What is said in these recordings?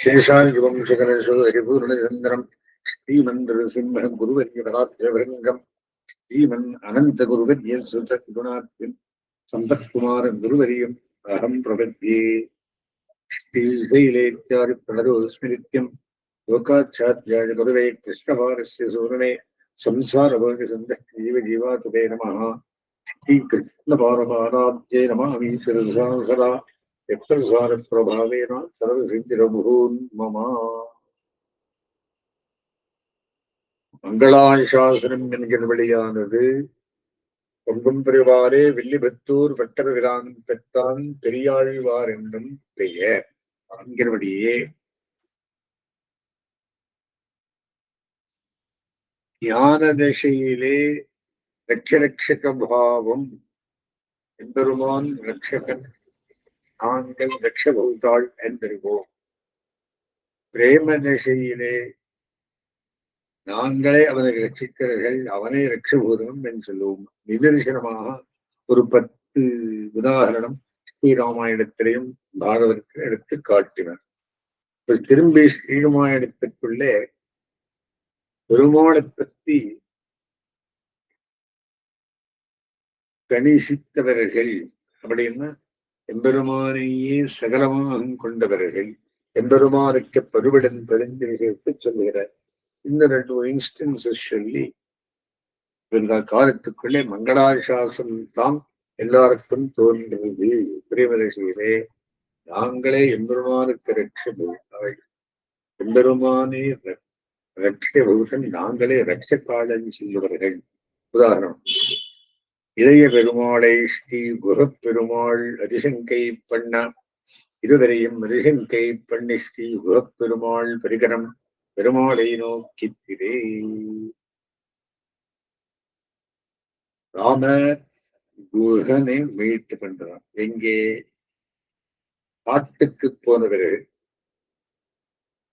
சேஷாதிவம்சகரேஸ்வரிபூர்ணச்சந்திரம் ஸ்ரீமந்திர சிம்மம் குருவரியவராத்யவரங்கம் ஸ்ரீமன் அனந்த குருவரிய சுதகுணாத்யம் சம்பத்குமாரன் குருவரியம் அகம் பிரபத்தியே ஸ்ரீசைலேச்சாரி பிரணரோஸ்மிரித்யம் லோகாச்சாத்யாய குருவே கிருஷ்ணபாரஸ்ய சூரனே. சம்சாரபோக சந்த ஜீவ ஜீவாத்துதே நம. ஸ்ரீ கிருஷ்ணபாரபாராத்யே நமாமீஸ்வர சாசரா यत्रसारप्रभावेन सर्वसिद्धिरभून् मम। மங்களாயுஷாசனம் என்கிற வழியானது பொங்கும் பெருவாரே வில்லிபத்தூர் வட்டரவிரான் பெத்தான் பெரியாழ்வார் என்றும் பெயர். என்கிறபடியே ஞான திசையிலே ரட்சரட்சக பாவம் எம்பெருமான் ரட்சகன் நாங்கள் ரட்சபூதாள் என்பறிவோம் பிரேம திசையிலே நாங்களே அவனை ரட்சிக்கிறர்கள் அவனே ரட்சபூதனம் என்று சொல்லுவோம். நிதர்சனமாக ஒரு பத்து உதாரணம் ஸ்ரீராமாயணத்திலையும் பாரதத்தில் எடுத்து காட்டினர். திரும்பி ஸ்ரீராமாயணத்திற்குள்ளே பெருமாளை பற்றி கணிசித்தவர்கள் அப்படின்னா எம்பெருமானையே சகலமாக கொண்டவர்கள். எம்பெருமானுக்கு பருவிடன் பெருந்து விஷயத்தை சொல்லுகிறார். இந்த ரெண்டு இன்ஸ்டன்சஸ் சொல்லி இந்த காலத்துக்குள்ளே மங்களாசாசனம் தான் எல்லாருக்கும் தோன்றுவது பிரேமதசையிலே நாங்களே எம்பெருமானுக்கு ரட்சபூதாய் எம்பெருமானே ரட்சபூதன் நாங்களே ரட்சப்பாளன் சொல்லுவார்கள் உதாரணம் இளைய பெருமாளை ஸ்ரீ குகப்பெருமாள் அதிசங்கை பண்ண. இருவரையும் அதிசங்கை பண்ணி ஸ்ரீ குகப்பெருமாள் பரிகரம் பெருமாளை நோக்கித்திரே ராம குகனை மீட்டு பண்றான். எங்கே? காட்டுக்கு போனவர்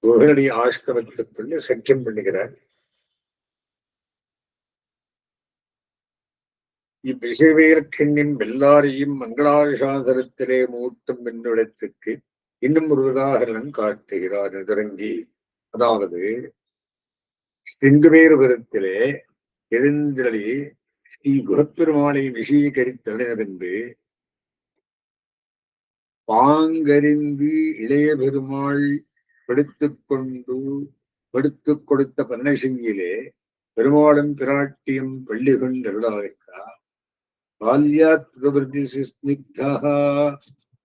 குகனுடைய ஆசிரமத்துக்குள்ள சக்கியம் பண்ணுகிறார். இவ்விசைவேற்கண்ணின் வெல்லாரையும் மங்களாசாசனத்திலே மூட்டும் என்னிடத்துக்கு இன்னும் ஒரு உதாகரணம் காட்டுகிறார் தொடங்கி அதாவது சிங்கவேறுபுரத்திலே எழுந்தளி ஸ்ரீ குலப்பெருமானை விஷயீகரித்தனர் என்று பாங்கறிந்து இளைய பெருமாள் படுத்துக்கொண்டு படுத்துக் கொடுத்த பன்னசையிலே பெருமாளும் பிராட்டியும் பள்ளி கொண்டருளாயிருக்கா பால்யாத் பிரபதி சிஸ்னிக்தா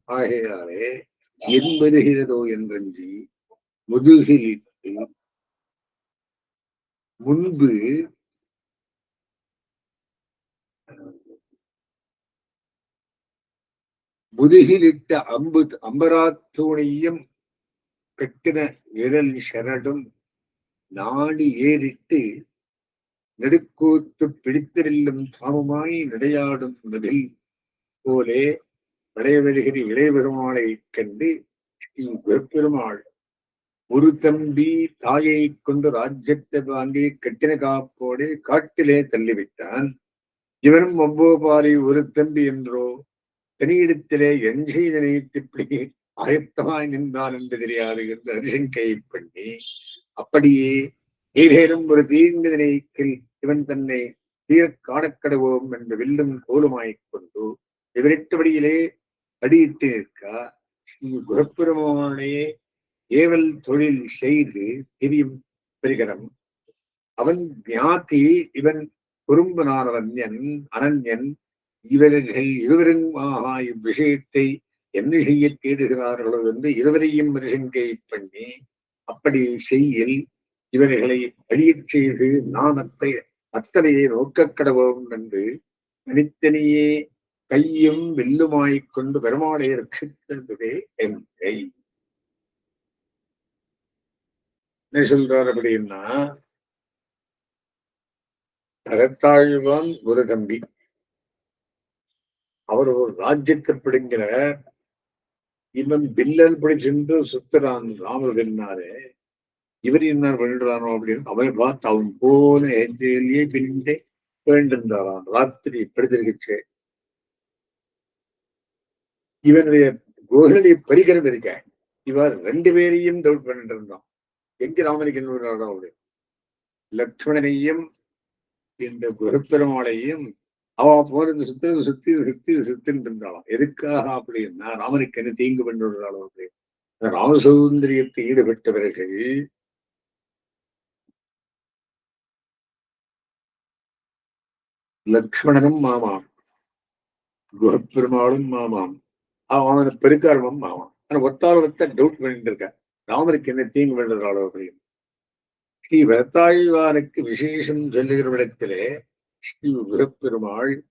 ஆகையாலே என்பதுகிறதோ என்றஞ்சி முதுகிலிட்டு முன்பு முதுகிலிட்ட அம்பு அம்பராத்தோனையும் கட்டின விரல் ஷரடும் நாடி ஏறிட்டு நெடுக்கூத்து பிடித்தெல்லும் தாமுமாய் நடையாடும் மதில் போலே நடைவருகிற இளையபெருமாளை கண்டு இவ்வெப்பெருமாள் ஒரு தம்பி தாயை கொண்டு ராஜ்யத்தை வாங்கி கட்டின காப்போடு காட்டிலே தள்ளிவிட்டான். இவனும் ஒவ்வோபாரி ஒரு தம்பி என்றோ தனியிடத்திலே என் செய்தனை திப்பி ஆயத்தமாய் நின்றான் என்று தெரியாது என்று அதிசங்கை பண்ணி அப்படியே ஏதேனும் ஒரு தீர்ந்ததினைக்கில் இவன் தன்னை தீர காணக்கடுவோம் என்று வில்லும் கோலுமாய்க் கொண்டு இவரிட்டபடியிலே அடியிட்டு நிற்க? ஸ்ரீ ஏவல் தொழில் செய்து திரியும் பெருகரம். அவன் ஞாத்தி இவன் குறும்பு நாரவன்யன் அனன்யன். இவர்கள் இருவருமாக இவ்விஷயத்தை என்ன செய்ய தேடுகிறார்களோ என்று இருவரையும் மருசங்கை பண்ணி அப்படி செய்யில் இவர்களை அழியச் செய்து நான் அத்தை அத்தனையை நோக்கக் கடவோம் என்று தனித்தனியே கையும் வில்லுமாய்க் கொண்டு பெருமாளை ரட்சித்ததுவே என்கை என்ன சொல்றார் அப்படின்னா அகத்தாழ்வான் ஒரு தம்பி. அவர் ஒரு ராஜ்யத்தை பிடிங்கிற இவன் பில்லல் பிடிச்சிருந்து சுத்துறான் ராமர் பின்னாரே இவர் என்ன பண்ணிடுறானோ அப்படின்னு அவரை பார்த்து அவன் போல எண்ணிலேயே பின்னே வேண்டிருந்தாரான் ராத்திரி படுத்திருக்குச்சு. இவனுடைய குகனுடைய பரிகரம் இருக்க. இவர் ரெண்டு பேரையும் டவுட் பண்ணிட்டு இருந்தான் எங்க ராமனுக்கு என்ன அப்படின்னு லக்ஷ்மணனையும் இந்த குருப்பெருமாளையும் அவ போறது சுத்தி சுத்தி சுத்தி சுத்தின்னு இருந்தாலும் எதுக்காக அப்படின்னா ராமனுக்கு என்ன தீங்கு பண்ணுறாளோ அப்படின்னு ராமசௌந்தரியத்தை ஈடுபட்டவர்கள் லக்ஷ்மணனும் மாமாம். குகப்பெருமாளும் மாமாம். அவன் பெருக்காரமும் மாமாம். ஆனா ஒத்தால் ஒத்த டவுட் பண்ணிட்டு இருக்கேன். ராமருக்கு என்ன தீங்கு வேண்டுகிறாளோ அப்படின்னு ஸ்ரீ வரத்தாழ்வாருக்கு விசேஷம் சொல்லுகிற இடத்திலே ஸ்ரீ குகப்பெருமாள்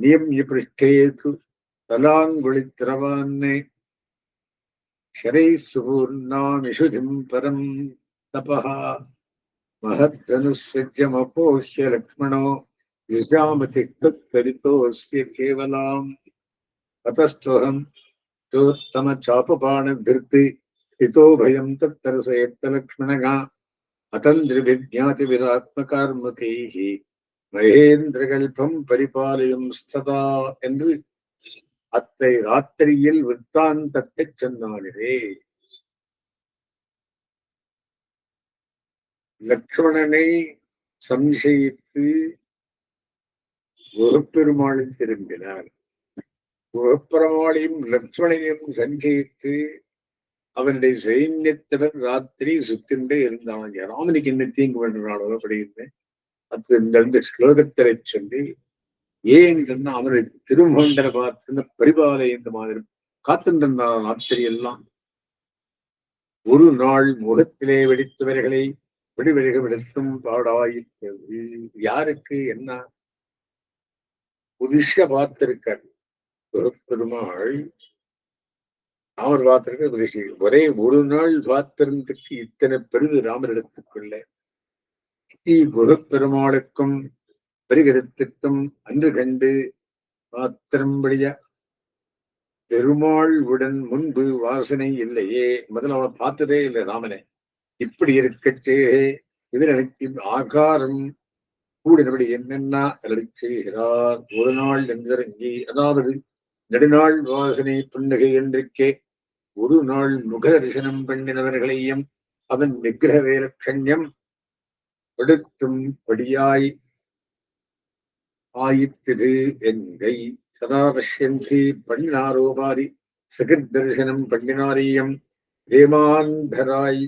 நியம்ய பிருஷ்டேது தலாங்குழி திரவான்னே. ஷரை சுபூர்ணாமிஷுதிம் பரம் தபா மகத்தனுசஜ்யமபோஹ்ய லக்ஷ்மணோ. யுஷாமதித்தரித்தோஸ்ய கேவலாம் அத்தஸ்தோகம் சோத்தம சாபபான திருத்தி ஹிதோ பயம் தத்தரசயத்தலக்ஷ்மணகா அத்தந்திரிபிஜாதி விராத்மகார்முகைஹி மகேந்திரகல்பம் பரிபாலயம் ஸ்ததா என்று அத்தை ராத்திரியில் விற்த்தாந்தத்தை சொன்னானே லக்ஷ்மணனை சம்சயித்து முகப்பெருமாளும் திரும்பினார். முகப்பெருமாளையும் லக்ஷ்மணனையும் சஞ்சயித்து அவனுடைய சைன்யத்துடன் ராத்திரி சுத்தின்றே இருந்தான். ராமனுக்கு என்ன தீங்கு பண்ணுறாளோ அப்படின்னு அது இந்த ரெண்டு சொல்லி ஏன் சொன்னா அவரை திருமண்டல பார்த்து பரிபாலை இந்த மாதிரி காத்திருந்தான் ராத்திரி எல்லாம். ஒரு நாள் முகத்திலே வெடித்தவர்களை விடுவிடுக விடுத்தும் பாடாயிற்று. யாருக்கு என்ன புதுஷ பார்த்திருக்கார் பெருமாள். அவர் பார்த்திருக்க புதுஷி ஒரே ஒரு நாள் பார்த்திருந்துக்கு இத்தனை பெருது ராமர் எடுத்துக்கொள்ள குருப்பெருமாளுக்கும் பெருகிதத்துக்கும் அன்று கண்டு பாத்திரம்படிய பெருமாள் உடன் முன்பு வாசனை இல்லையே. முதல்ல அவனை பார்த்ததே இல்லை ராமனை. இப்படி இருக்கச்சே. இதனுக்கு ஆகாரம் கூடினபடி என்னென்ன அலடி செய்கிறார். ஒரு நாள் என்றிறங்கி அதாவது நெடுநாள் வாசனை புன்னகை என்றிருக்கே ஒரு நாள் முக தரிசனம் பண்ணினவர்களையும் அவன் விக்கிரக வேலட்சண்யம் எடுத்தும் படியாய் ஆயித்திரு என்கை. சதாபஷ்யந்தி பஷ்யந்தி பண்ணினாரோபாரி சகிர்தரிசனம் பண்ணினாரியம் ரேமாந்தராய்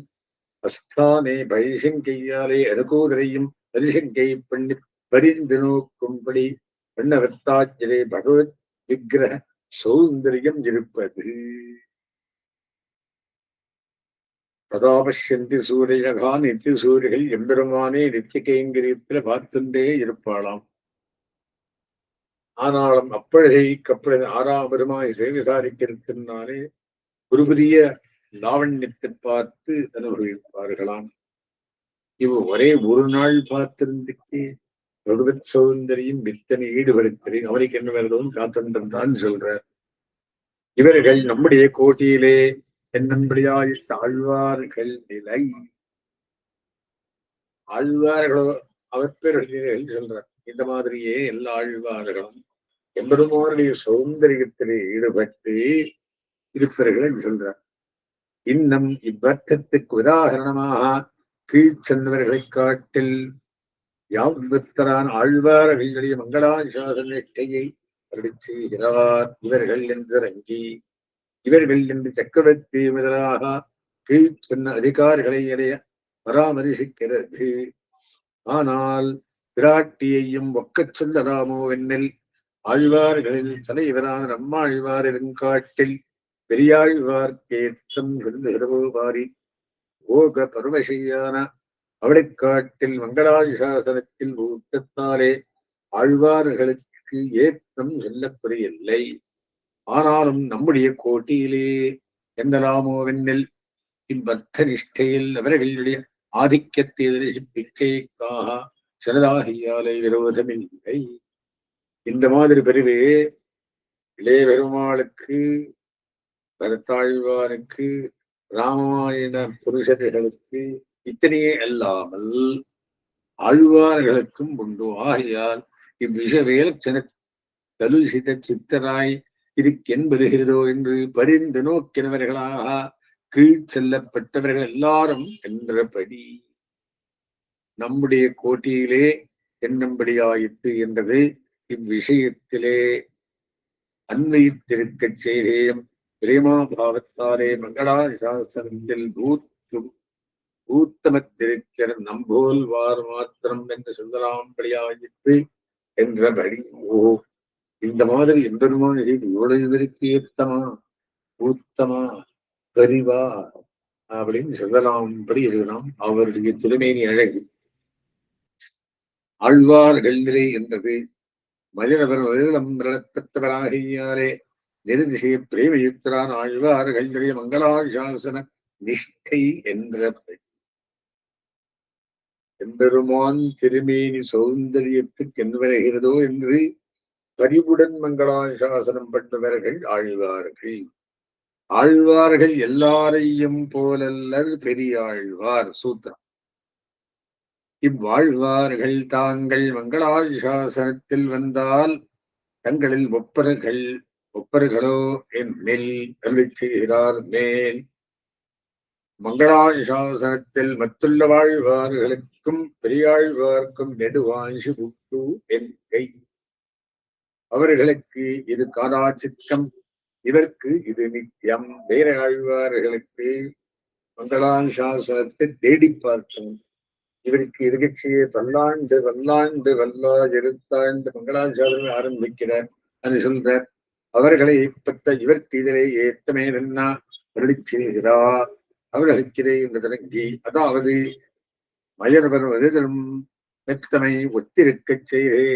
அஸ்தானே பைசங்கையாலே அனுகூதரையும் பரிசங்கை பண்ணி பரிந்து நோக்கும்படி பண்ணவத்தாச்சிலே பகவத் விக்கிரக சௌந்தரியம் இருப்பது. பதாபஷ்யந்தி சூரியகான் சூரியகா நித்திய சூரியகள் எம்பெருமானே நித்திய பார்த்துண்டே இருப்பாளாம். ஆனாலும் அப்பழகை கப்பழை ஆறாம் பெருமாய் சேவை சாதிக்கிறதுனாலே ஒரு புதிய லாவண்யத்தை பார்த்து அனுபவிப்பார்களாம். இவ ஒரே ஒரு நாள் பார்த்திருந்துக்கு பகவத் சௌந்தரியும் வித்தனை ஈடுபடுத்துறேன் அவருக்கு என்ன வேறதும் காத்தந்தான் சொல்றார். இவர்கள் நம்முடைய கோட்டியிலே என்னன்படியாய் ஆழ்வார்கள் நிலை. ஆழ்வார்களோ அவர் பேர்கள் சொல்றார். இந்த மாதிரியே எல்லா ஆழ்வார்களும் எம்பெருமானுடைய சௌந்தரியத்திலே ஈடுபட்டு இருப்பார்கள் என்று சொல்றார். இன்னும் இவ்வர்த்தத்துக்கு உதாரணமாக கீழ் சென்றவர்களை காட்டில் ஆழ்வார் ஆழ்வார்களுடைய மங்களாசாசன இட்டையை செய்கிறார். இவர்கள் என்றிறங்கி இவர்கள் என்று சக்கரவர்த்தி முதலாக கீழ் சென்ற அதிகாரிகளை அடைய பராமரிசிக்கிறது ஆனால் பிராட்டியையும் ஒக்கச் சொல்லராமோ என்னில் ஆழ்வார்களில் தலைவரான நம்மாழ்வாரின் இருங்காட்டில் பெரியாழ்வார்க்கேற்றம் விருந்துகிறவோபாரி ஓக பருவசையான அவளைக்காட்டில் காட்டில் மங்களாசாசனத்தில் ஊட்டத்தாலே ஆழ்வார்களுக்கு ஏற்றம் சொல்லப்பெறியில்லை ஆனாலும் நம்முடைய கோட்டியிலே எந்தலாமோவென்னில் இவ்வர்த்த நிஷ்டையில் அவர்களுடைய ஆதிக்கத்தை எதிர்ப்பிக்கைக்காக சிலதாகியாலே விரோதமில்லை. இந்த மாதிரி பிரிவு இளைய பெருமாளுக்கு பரத்தாழ்வானுக்கு ராமாயண புருஷர்களுக்கு இத்தனையே அல்லாமல் ஆழ்வார்களுக்கும் உண்டு. ஆகையால் இவ்விஷவேல் சின கலுஷித சித்தராய் இருக்கென்பதுகிறதோ என்று பரிந்து நோக்கினவர்களாக கீழ் செல்லப்பட்டவர்கள் எல்லாரும் என்றபடி நம்முடைய கோட்டியிலே என்னும்படியாயிற்று என்றது இவ்விஷயத்திலே அன்வயித்திருக்கச் செய்தேயம் பிரேமாபாவத்தாலே மங்களாசாசனத்தில் பூத்து பூத்தமத்திருக்கிற நம்போல் வார் மாத்திரம் என்று சொல்லலாம்படியாயிற்று என்றபடி ஓ இந்த மாதிரி எம்பெருமான் இவ்வளவு இதற்கு ஏத்தமா? ஊத்தமா பரிவா? அப்படின்னு சொல்லலாம்படி எழுதலாம் அவருடைய திருமேனி அழகு. ஆழ்வார் நிலை என்றது மதிரவர் மதுரம் பெற்றவராகியாரே நெருதிசை பிரேமயுக்தரான ஆழ்வார்கள் நிலைய மங்களாசாசன நிஷ்டை என்ற எம்பெருமான் திருமேனி சௌந்தரியத்துக்கு என்று வருகிறதோ என்று பரிவுடன் மங்களாசாசனம் பண்ணவர்கள் ஆழ்வார்கள். ஆழ்வார்கள் எல்லாரையும் போலல்லர் பெரியாழ்வார் சூத்திரம். இவ்வாழ்வார்கள் தாங்கள் மங்களாசாசனத்தில் வந்தால் தங்களில் ஒப்பர்கள் ஒப்பர்களோ எம்மில் மேல் செய்கிறார் மேல். மங்களாசாசனத்தில் மத்துள்ள வாழ்வார்களுக்கும் பெரியாழ்வார்க்கும் நெடுவாஞ்சு புட்டு என் கை. அவர்களுக்கு இது காதாச்சிக்கம் இதற்கு இது நித்தியம் வேற ஆழ்வார்களுக்கு மங்களாசாசனத்தை தேடி பார்க்கும் இவருக்கு இருகட்சியை பல்லாண்டு வல்லாண்டு வல்லா எழுத்தாண்டு மங்களாசாசனம் ஆரம்பிக்கிறார். அது சொல்றார் அவர்களை பத்த இவர்க்கு இதிலே ஏத்தமே நின்னா அருளி செய்கிறார் என்று தொடங்கி அதாவது மயர்வர் வருதலும் மெத்தமை ஒத்திருக்கச் செய்தே.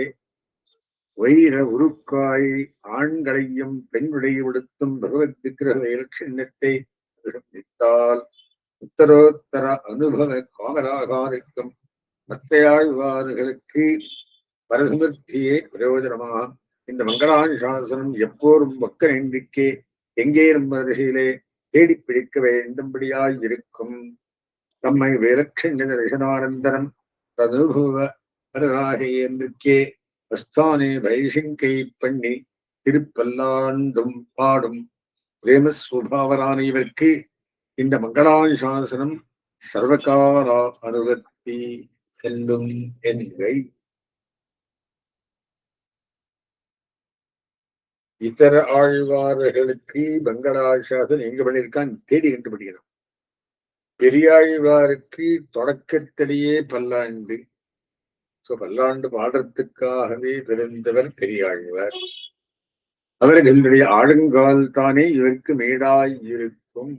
வைர உருக்காய் ஆண்களையும் பெண்களை உடுத்தும் பகவத் விக்கிரக இலட்சணத்தை உத்தரோத்தர அனுபவ காமராகாதிருக்கும் மத்தையாழ்வார்களுக்கு பரசமர்த்தியே பிரயோஜனமாக இந்த மங்களாசாசனம் எப்போரும் ஒக்க நின்றிக்கே எங்கே நம்ம திசையிலே தேடி பிடிக்க வேண்டும்படியாய் இருக்கும். நம்மை விலட்சண்ய தரிசனானந்தரம் தனுபவ வரராகியன்றிருக்கே அஸ்தானே பைசிங்கை பண்ணி திருப்பல்லாண்டும் பாடும். பிரேமஸ்வபாவரான இவருக்கு இந்த மங்களாசாசனம் சர்வகாரா அனுகத்தி செல்லும் என்கை இதர ஆழ்வார்களுக்கு வெங்கடாசாசன் எங்க பண்ணியிருக்கான் தேடி கண்டுபிடிக்கணும். பெரியாழ்வாருக்கு தொடக்கத்திலேயே பல்லாண்டு. சோ பல்லாண்டு பாடுறதுக்காகவே பிறந்தவர் பெரியாழ்வார். அவர்களுடைய ஆழங்கால் தானே இவருக்கு மேடாய் இருக்கும்.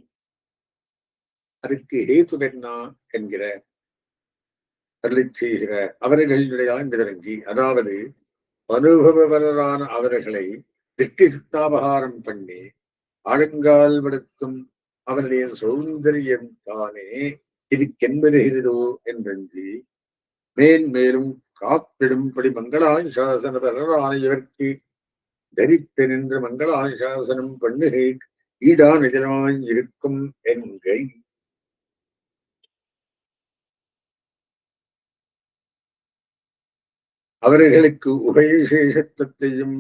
அதுக்கு ஹேது பெண்ணா என்கிற அருளை செய்கிற அவர்களுடைய ஆழ்ந்திறங்கி அதாவது அனுபவவரான அவர்களை திட்டி சித்தாபகாரம் பண்ணி ஆழங்கால் படுத்தும் அவனுடைய சௌந்தரியம் தானே இதுக்கென்பதுகிறதோ என்றஞ்சி மேல் மேன்மேலும் காப்பிடும்படி மங்களாசாசனவரான இவருக்கு தரித்து நின்று மங்களாசாசனம் பண்ணுகை ஈடா நிஜமாய் இருக்கும் என்கை. அவர்களுக்கு உபயசேஷத்தையும்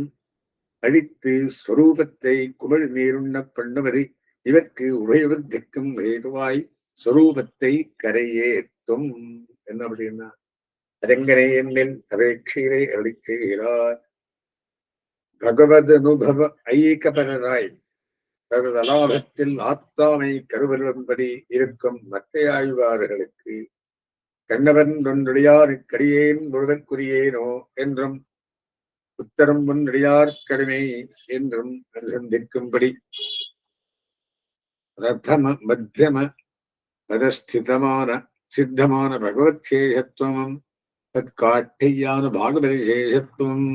அழித்து ஸ்வரூபத்தை குமிழ் நீருண்ண பண்ணுவது இவருக்கு உபயவர்த்திக்கும் ஏதுவாய் ஸ்வரூபத்தை கரையேற்றும் என்ன அப்படின்னா அதெங்கனே என்னில் அபேட்சையை அருளி செய்கிறார் பகவத் அனுபவ ஐக்கபரராய் தனது அலாபத்தில் ஆத்தாமை கருவரும்படி இருக்கும் மத்தையாழ்வார்களுக்கு கண்ணவன் ஒன்றுடையாருக்கடியேன் முழுதற்குரியேனோ என்றும் உத்தரம் ஒன்றுடையார் என்றும் சந்திக்கும்படி ரதம மத்தியம பதஸ்திதமான சித்தமான பகவத் சேஷத்துவமும் தற்காட்டையான பாகவத சேஷத்துவம்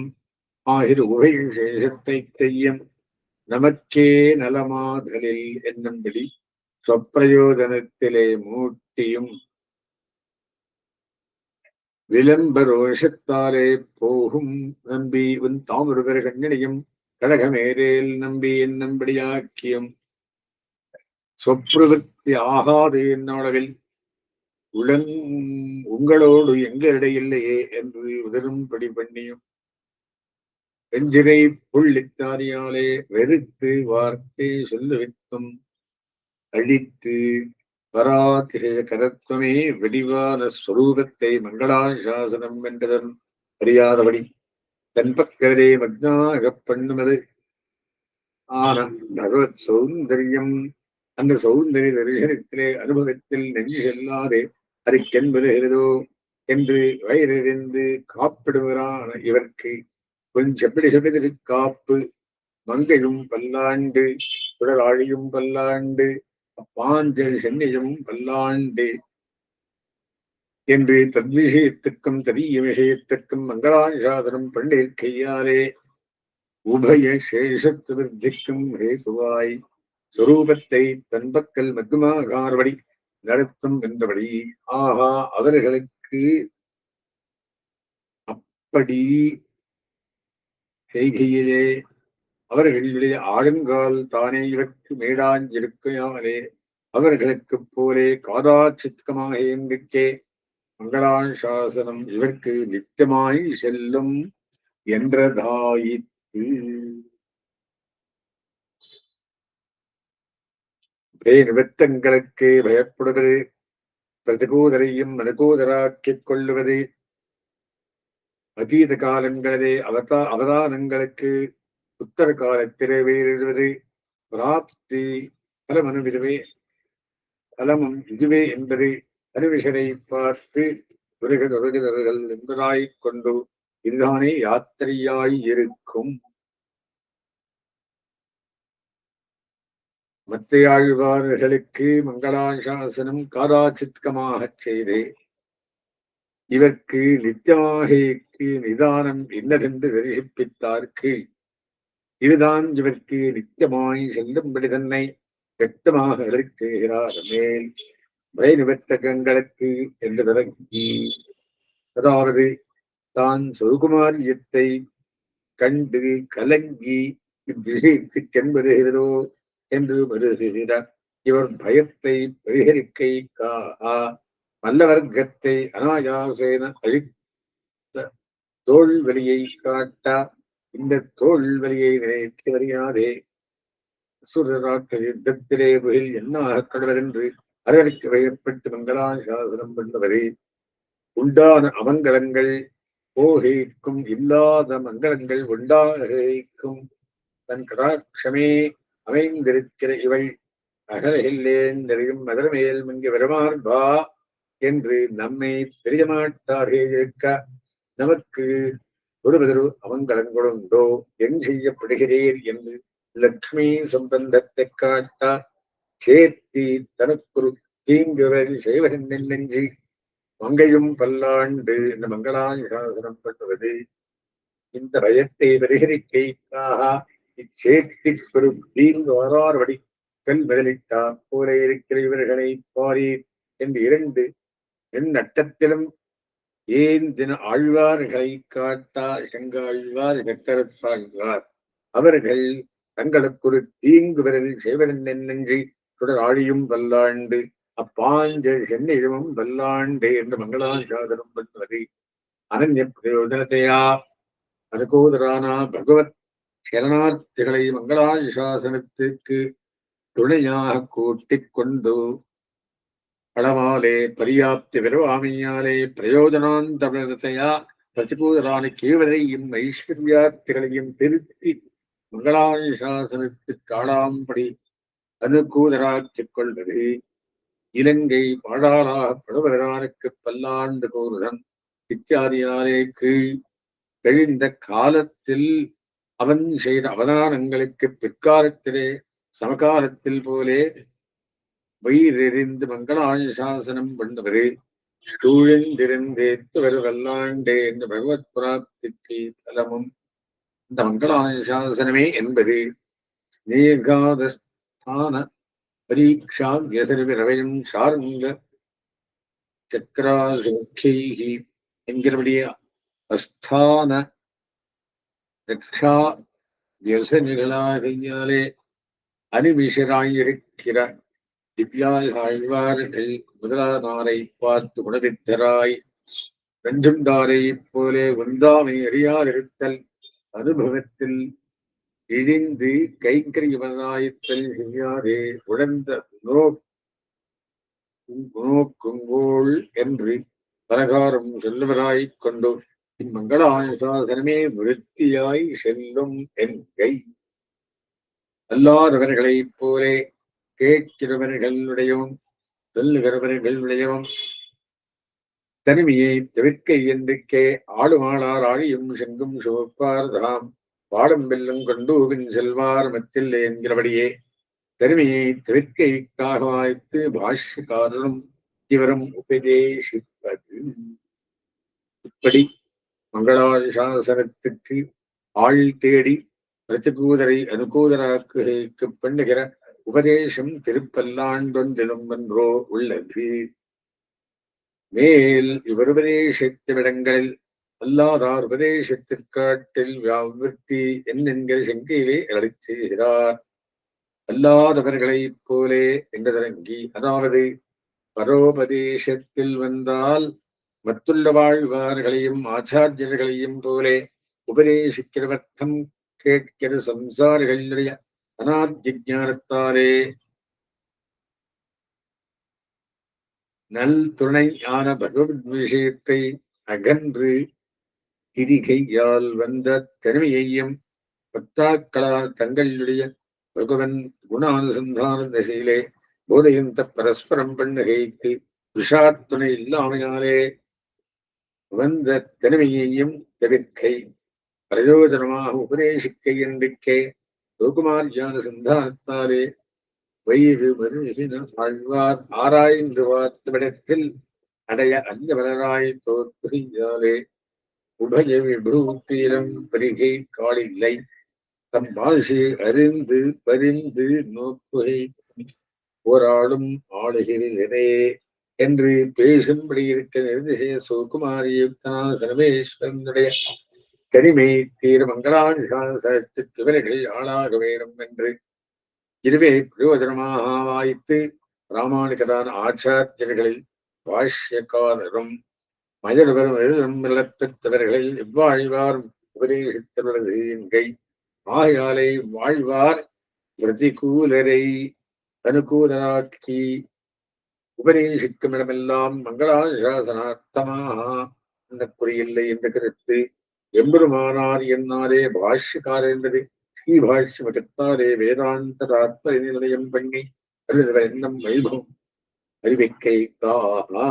ஆகிற உபய சேஷத்தை செய்யும் நமக்கே நலமாதலில் என்னும்படி சொப்பிரயோஜனத்திலே மூட்டியும் விளம்ப ரோஷத்தாலே போகும் நம்பி உன் தாமிரபர கண்ணனையும் கழகமேரேல் நம்பி என்னம்படியாக்கியும் சொப்பிரவൃத்தி ஆகாது என்னளவில் உடன் உங்களோடு எங்களிடையில்லையே என்று உதரும்படி பண்ணியும். வெஞ்சிரை புள்ளித்தாரியாலே வெறுத்து வார்த்தை சொல்லுவித்தும் அழித்து பராதிரய கரத்வமே வெடிவான ஸ்வரூபத்தை மங்களாசாசனம் என்றதன் அறியாதபடி தன் பக்கரே மக்னாக பண்ணுவது ஆன பகவத் சௌந்தரியம். அந்த சௌந்தரிய தரிசனத்திலே அனுபவத்தில் நெஞ்சு செல்லாதே அதுக்கென்பதுகிறதோ என்று வயிறிருந்து காப்பிடுவரான இவர்க்கு கொஞ்சம் எப்படி காப்பு மங்கையும் பல்லாண்டு சுடராழியும் பல்லாண்டு பாஞ்சல் சென்னையும் பல்லாண்டே என்று தத்விஷயத்துக்கும் தரிய விஷயத்துக்கும் மங்களாசாதனம் பண்ணிருக்கையாலே உபய சேஷத்து விருத்திக்கும் ஹேசுவாய் சுரூபத்தை தன்பக்கல் மக்குமாகார்படி நடத்தும் என்றபடி ஆஹா அவர்களுக்கு அப்படி செய்கையிலே அவர்களிலே ஆழங்கால் தானே இவருக்கு மேடாஞ்சிருக்கையாலே அவர்களுக்கு போலே காதா காதாச்சித்கமாக எங்கிட்டே மங்களாசாசனம் இவர்க்கு நித்தியமாய் செல்லும் என்றதாயிற்று. நிமித்தங்களுக்கு பயப்படுவது பிரதிகூதரையும் மனுகூதராக்கிக் கொள்ளுவது. அதீத காலங்களிலே அவதா அவதானங்களுக்கு உத்தர காலத்திலே வெளியிடுவது பிராப்தி பலமனு இதுவே பலமும் இதுவே என்பது அனுவிஷரை பார்த்து வருகிறவர்கள் என்பதாய்க் கொண்டு இதுதானே யாத்திரையாய் இருக்கும். மத்தையாழ்வார்களுக்கு மங்களாசாசனம் காதாச்சித்கமாகச் செய்து. இவர்க்கு நித்தியமாக நிதானம் என்னதென்று தரிசிப்பித்தார்க்கு. இதுதான் இவருக்கு நித்தியமாய் செல்லும்படி தன்னை வெட்டமாக அழைச்சேகிறார் மேல். பய நிவர்த்தகங்களுக்கு என்று தொடங்கி. அதாவது தான் சொருகுமாரியத்தை கண்டு கலங்கி இவ்விஷயத்துக்கு என்பதுகிறதோ என்று வருகிறார் இவர் பயத்தை பரிகரிக்கை காஹா நல்ல வர்க்கத்தை அனாயாசேன அழித்த தோல்வெளியை காட்ட இந்த தோல் வலியை நினைத்து அறியாதே. சுரராட்கள் யுத்தத்திலே புயல் என்னாக கடவதென்று அதற்கு வயப்பட்டு மங்களாசாசனம் பண்ணுவதே. உண்டான அமங்கலங்கள் போகைக்கும் இல்லாத மங்களங்கள் உண்டாகும் தன் கடாட்சமே அமைந்திருக்கிற இவள் அகலகில்லேன் நிறையும் மதுரமேல் மங்கி வரமார்பா என்று நம்மை பெரியமாட்டாரே இருக்க. நமக்கு ஒருவதொரு அவங்களங்களுண்டோ என் செய்யப்படுகிறீர் என்று லக்ஷ்மி சம்பந்தத்தை காட்டா சேர்த்தி தனக்குரு தீங்குவரில் செய்வதன் நெஞ்சு. மங்கையும் பல்லாண்டு இந்த மங்களாயுசாசனம் பண்ணுவது இந்த பயத்தை பரிகரிக்கைக்காக இச்சேத்தி பெரு தீங்கு வரார்படி கல் முதலிட்டார் போல இருக்கிற இவர்களை பாரீர் என்று இரண்டு என் நட்டத்திலும் ஏன் தின ஆழ்வார்களை காட்டார் செங்காழ்வார் சக்கரத்தாழ்வார் அவர்கள் தங்களுக்கு ஒரு தீங்கு விரலில் செய்வதன் தொடர் ஆழியும் வல்லாண்டு அப்பாஞ்ச சென்னிழமும் வல்லாண்டு என்று மங்களாசாதனம் பண்ணுவது அனன்ய பிரயோஜனத்தையா? அதுகோதரானா பகவத் சரணார்த்திகளை மங்களாசாசனத்திற்கு துணையாக கூட்டிக் கொண்டு படமாலே பரியாப்தி விரவாமையாலே பிரயோஜனாந்தரத்தையா பிரதிபூதரான கேவலையும் ஐஸ்வர்யார்த்திகளையும் திருத்தி மங்களாசாசனத்திற்கு காளாம்படி அனுகூலராக்கிக் கொள்வது. இலங்கை பாடாளாக படுவதானுக்கு பல்லாண்டு கூறுதன் இத்தியாதியாலே கீழ் கழிந்த காலத்தில் அவன் செய்த அவதானங்களுக்கு பிற்காலத்திலே சமகாலத்தில் போலே வயிறெறிந்து மங்களாசாசனம் பண்ணவரே. சூழந்திருந்தேத்து வருவல்லாண்டே என்று பகவத் பிராப்திக்கு தலமும் இந்த மங்களாசாசனமே என்பது ஸ்நேகாதஸ்தான பரீட்சா வியசர்விரவயம் சார்ந்த சக்கராசுமுഖைஹி என்கிறபடிய அஸ்தான ரக்ஷா வியசனிகளாகையாலே அனிமிஷராயிருக்கிற திவ்யாய் ஆழ்வார்கள் முதலானாரை பார்த்து உணவித்தராய் வெஞ்சுண்டாரை போலே உந்தாமை அறியாதிருத்தல் அனுபவத்தில் இழிந்து கைங்கரியவனாய்த்தல் செய்யாதே உழந்த நோக்குங்கோள் என்று பலகாரம் சொல்லுவராய்க் கொண்டு இம்மங்களாசாசனமே விருத்தியாய் செல்லும் என் கை. அல்லாதவர்களைப் போலே கேட்கிறவர்களுடையவும் சொல்லுகிறவர்களுடையவும் தனிமையை தவிர்க்க என்றுக்கே ஆளுமாளார் ஆழியும் செங்கும் சுவப்பார் தாம் பாடும் வெல்லும் கொண்டூவின் செல்வார் மத்தில் என்கிறபடியே தனிமையை தவிர்க்கைக்காக வாய்த்து பாஷ்யக்காரரும் இவரும் உபதேசிப்பது. இப்படி மங்களாசாசனத்துக்கு ஆள் தேடி பிரதிகூதரை அனுகூதராக்கு பண்ணுகிற உபதேசம் திருப்பல்லாண்டொன்றிலும் என்றோ உள்ளது. மேல் இவர் இவருபதேசத்திடங்களில் அல்லாதார் உபதேசத்திற்காட்டில் வியாவிருத்தி என்னென்கிற சங்கையிலே அழச் செய்கிறார். அல்லாதவர்களைப் போலே என்றதரங்கி அதாவது பரோபதேசத்தில் வந்தால் மத்துள்ள வாழ்வார்களையும் ஆச்சாரியர்களையும் போலே உபதேசிக்கிறவர்த்தம் கேட்கிற சம்சாரிகளுடைய அனாத்யானத்தாலே நல் துணையான பகவத் விஷயத்தை அகன்று திரிகையால் வந்த தனிமையையும் பத்தாக்களான தங்களுடைய பகவன் குணானுசந்தான திசையிலே போதையந்த பரஸ்பரம் பண்ணுகைக்கு விஷாத்துணை இல்லாமையாலே வந்த தனிமையையும் தவிர்க்கை பிரயோஜனமாக உபதேசிக்கை என்றிக்கே சுகுமார் ஞான சந்தானத்தாலே வயிறு மருவின ஆழ்வார் ஆராய்ந்து பார்த்தவிடத்தில் அடைய அஞ்சவலராய் தோற்றியாலே உபய விபூத்தீரம் பரிகை காலில்லை. தம் மாசி அறிந்து பரிந்து நோக்குகை ஓராளும் ஆளுகிறே என்று பேசும்படி இருக்க நிர்திசய சுகுமாரி யுக்தனான சர்வேஸ்வரனுடைய தனிமை தீர மங்களானுசாரத்துக்கு இவர்கள் ஆளாக வேணும் என்று இதுவே பிரயோஜனமாக வாய்த்து ராமானுகரான ஆச்சாரியர்களில் பாஷ்யக்காரரும் மயர்வரும் எழுதும் பெற்றவர்களில் இவ்வாழ்வார் உபதேசித்தவரது என்கை ஆகையாலே வாழ்வார் பிரதிகூலரை அனுகூலராக்கி உபதேசிக்கும் இடமெல்லாம் மங்களாசாசனார்த்தமாக அந்த குறியில்லை என்ற கருத்து எம்பெருமானார் என்னாரே பாஷ்யக்காரேந்தரே என்பது ஸ்ரீபாஷ்யமகத்தாரே வேதாந்த ஆத்ம நிலையம் பண்ணி அழுதுவ எண்ணம் வைபவம் அறிவிக்கை காகா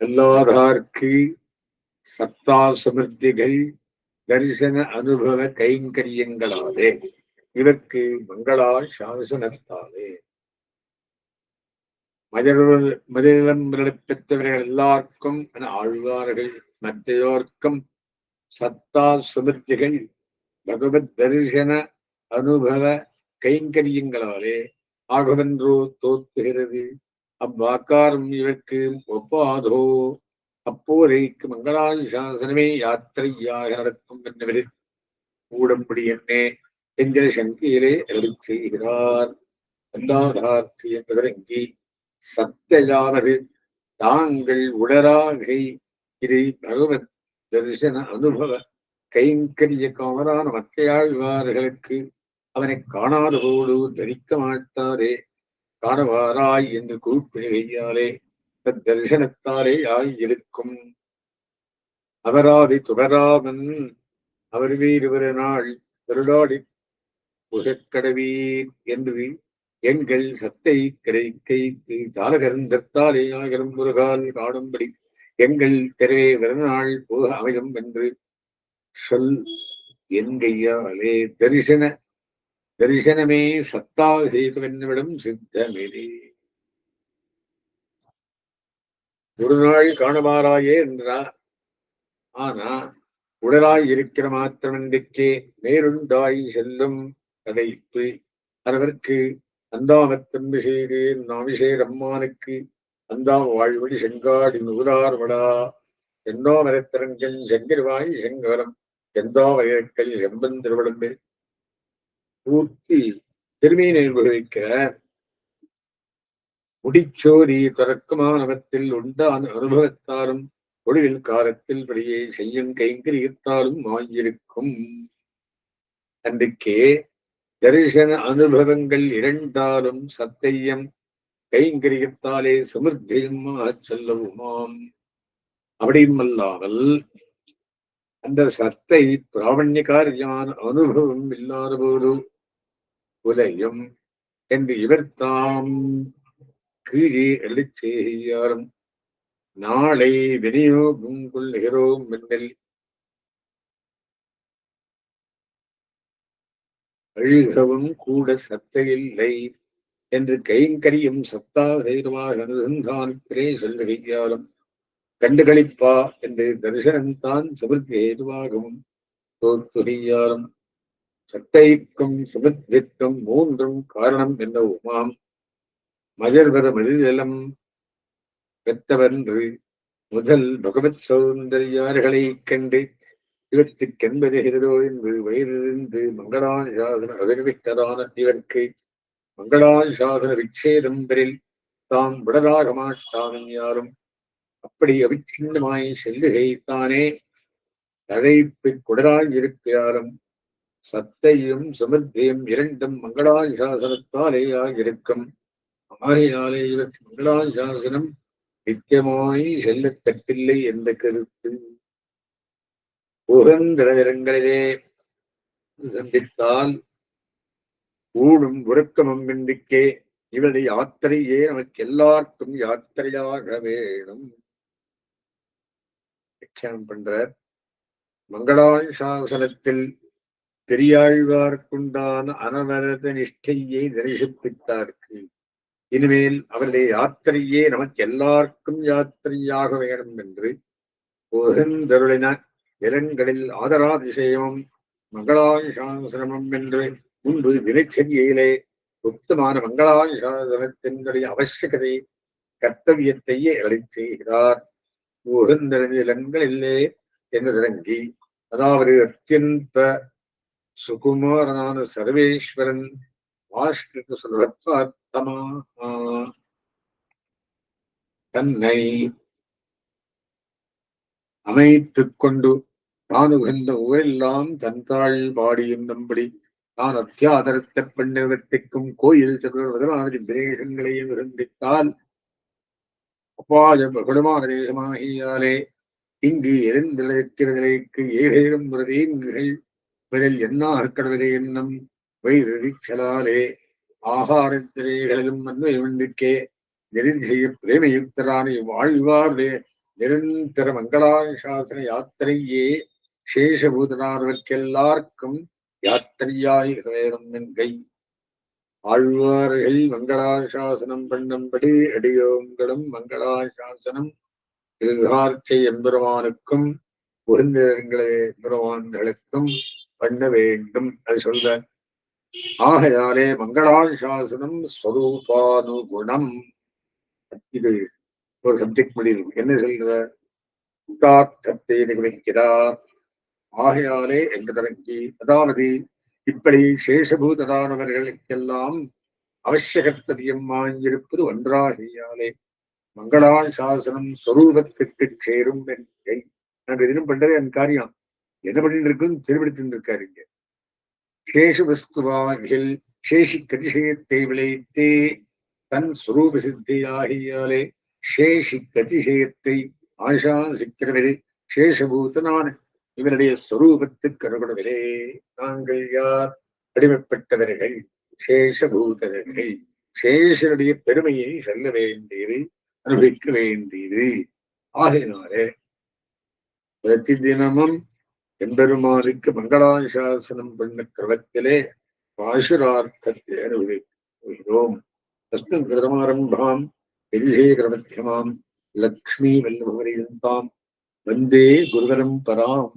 எல்லாதார்க்கு சத்தா சமிருத்திகள் தரிசன அனுபவ கைங்கரியங்களாலே. இதற்கு மங்களா சாசனத்தாலே. மதிலம் பெற்றவர்கள் எல்லாருக்கும் ஆழ்வார்கள். மற்றையோர்க்கும் சத்தா சுமிருத்திகள் பகவத் தரிசன அனுபவ கைங்கரியங்களாலே ஆகவென்றோ தோத்துகிறது அவ்வாக்காரம் இவர்க்கு ஒப்பாதோ? அப்போதைக்கு மங்களால் சாசனமே யாத்திரையாக நடக்கும் என்று கூடம்படி என்னே என்கிற சங்கியிலே அருள் செய்கிறார். அல்லாதார்க்கு என்பதற்கு சத்தையானது. தாங்கள் உடராகை இதை பகவத் தரிசன அனுபவ கைங்கரிய காமரான மற்றையாழ்வார்களுக்கு அவனை காணாதவோடு தரிக்க மாட்டாரே. காணவாராய் என்று கூப்பிடுகையாலே தத் தரிசனத்தாலே ஆய் இருக்கும் அவராதி துகராமன் அவர் வீறுவர நாள் திருடாடி புகக்கடவீர் என்று எங்கள் சத்தை கிரைக்கை தாரகரன் தத்தாலே ஆயிரம் முருகால் காணும்படி எங்கள் தெருவே விருநாள் போக அமையும் என்று சொல் என்கையாலே தரிசன தரிசனமே சத்தா செய்துவென்னுவிடும் சித்தமிலே. ஒரு நாள் காணுமாறாயே என்றா ஆனா உடலாய் இருக்கிற மாத்திரமன்றிக்கே மேலுண்டாய் செல்லும் கதைப்பு அதற்கு அந்தாமத்தன்பு செய்தேன் நாமிசேர் அம்மானுக்கு அந்தாம் வாழ்வழி செங்காடி நூறார்வடா என்னோ மரத்திரங்கன் செங்கிருவாய் செங்கரம் எந்தோ வயக்கல் எம்பன் திருவடம்பே பூர்த்தி திருமீனை அனுபவிக்க முடிச்சோதி தொடக்கமானவத்தில் உண்டான அனுபவத்தாலும் ஒளிவில் காலத்தில் படியே செய்யும் கைங்கரியத்தாலும் ஆயிருக்கும். அன்றைக்கே தரிசன அனுபவங்கள் இரண்டாலும் சத்தையம். கைங்கரியத்தாலே சமிருத்தியும் செல்லவுமாம். அப்படியுமல்லாமல் அந்த சத்தை பிராமணியக்காரியான அனுபவம் இல்லாத போது உலையும் என்று இவர் தாம் கீழே எழுச்செய்யாரும் நாளை விநியோகம் கொள்கிறோம் என்னில் அழுகவும் கூட சத்தையில்லை. என்று கைங்கரியும் சப்தாதேர்வாக அனுசந்தானிக்கிறே சொல்லுகையாலும் கண்டுகளிப்பா என்று தரிசனம்தான் சமிருத்தி ஏதுவாகவும் தோத்துகையாலும் சட்டைக்கும் சமிருத்திக்கும் மூன்றும் காரணம் என்ன உமாம் மஜர்வர மதிதலம் பெற்றவன்று முதல் பகவத் சௌந்தர்யார்களைக் கண்டு இவற்றுக்கென்பதுகிறதோ என்று மங்களான் மங்களாசாசன அகர்விட்டதான இவர்க்கு மங்களான் விச்சேதம் பெறில் தாம் விடலாக யாரும் அப்படி அவிச்சின்னமாய் செல்லுகை தானே தழைப்பு குடராய் இருக்கிறாரும் சத்தையும் சமர்த்தியும் இரண்டும் மங்களாசாசனத்தாலேயாக இருக்கும் ஆகையாலே மங்களான் மங்களாசாசனம் நித்தியமாய் செல்லத்தட்டில்லை என்ற கருத்து. உகந்திரங்களிலே சந்தித்தால் ஊடும் உறக்கமும் இன்றிக்கே இவருடைய யாத்திரையே நமக்கு எல்லாருக்கும் யாத்திரையாக வேணும் வியாக்கியானம் பண்றார். மங்களாசாசனத்தில் பெரியாழ்வார்க்குண்டான அனவரத நிஷ்டையை தரிசிப்பித்தார்க்கு. இனிமேல் அவருடைய யாத்திரையே நமக்கு எல்லாருக்கும் யாத்திரையாக வேணும் என்று உகந்தருளினார் நிலங்களில் ஆதராதிசயமும் மங்களாயுஷாசிரமம் என்று முன்பு தினச்சரியிலே உத்தமான மங்களாசாசனத்தினுடைய அவசியகதை கர்த்தவியத்தையே அளிச் செய்கிறார். உகந்த நிலங்களிலே என்று தொடங்கி அதாவது அத்தியந்த சுகுமாரனான சர்வேஸ்வரன் வாஸ்கிருத தன்னை அமைத்துக் கொண்டு நான் உகந்த ஊரெல்லாம் தன் தாழ் பாடியும்படி நான் அத்தியாதரத்த பெண்ணிடத்திற்கும் கோயில் முதலான பிரேஷங்களையும் விருந்தித்தால் அப்பாய பகுடமான தேசமாகியாலே இங்கு எரிந்திருக்கிறதற்கு ஏதேனும் ஒரு தீங்குகள் விரல் என்ன கடவிலே என்னும் வயிறறிச்சலாலே ஆகாரத்திரைகளிலும் நன்மை ஒன்றுக்கே நெருஞ்செய்ய செய்ய பிரேமயுக்தரான வாழ்வாருடைய நிரந்தர மங்களாசாசன யாத்திரையே சேஷபூதனானவர்க்கெல்லாருக்கும் யாத்திரையாய் வேணும் என்கை ஆழ்வார்கள் மங்களாசாசனம் பண்ணும்படி அடியோங்களும் மங்களாசாசனம் திருகார்ச்சை எம்பெருமானுக்கும் உகந்தங்களை எம்பெருமான்களுக்கும் பண்ண வேண்டும். அது சொல்ற ஆகையாலே மங்களாசாசனம் ஸ்வரூபானுகுணம். இது ஒரு சப்ஜெக்ட் முடிவு. என்ன சொல்ற உதார்த்தத்தை நிகழ்கிறார் ஆகையாலே என்று தொடங்கி அதாவது இப்படி சேஷபூததானவர்களுக்கெல்லாம் அவசியகர்த்தவியம் வாங்கியிருப்பது ஒன்றாகியாலே மங்களாசாசனம் சொரூபத்திற்கு சேரும் என்கை தினம் பண்றது என் காரியம். என்ன பண்ணிட்டு இருக்குன்னு திருவிடுத்து இருக்காரு இங்க. சேஷ வஸ்துவாகில் சேஷி கதிசயத்தை விளைத்தே தன் சுரூப சித்தியாகியாலே சேஷி கதிசயத்தை ஆசாசிக்கிறவரே சேஷபூதனான இவனுடைய சொரூபத்துக்கு அனுகுணவிலே நாங்கள் யார்? அடிமைப்பட்டவர்கள் சேஷபூதர்கள். சேஷனுடைய பெருமையை சொல்ல வேண்டியது அனுபவிக்க வேண்டியது. ஆகையினாலே பிரதி தினமும் எம்பெருமானுக்கு மங்களாசாசனம் பண்ண கிரமத்திலே பாசுரார்த்தத்தை அனுபவிக்கிறோம். தஸ்மின் கிருதமாரம்பாம் எதிசேகரமத்தியமாம் லக்ஷ்மி வல்லபவரையும் தாம் வந்தே குருவரம் பராம்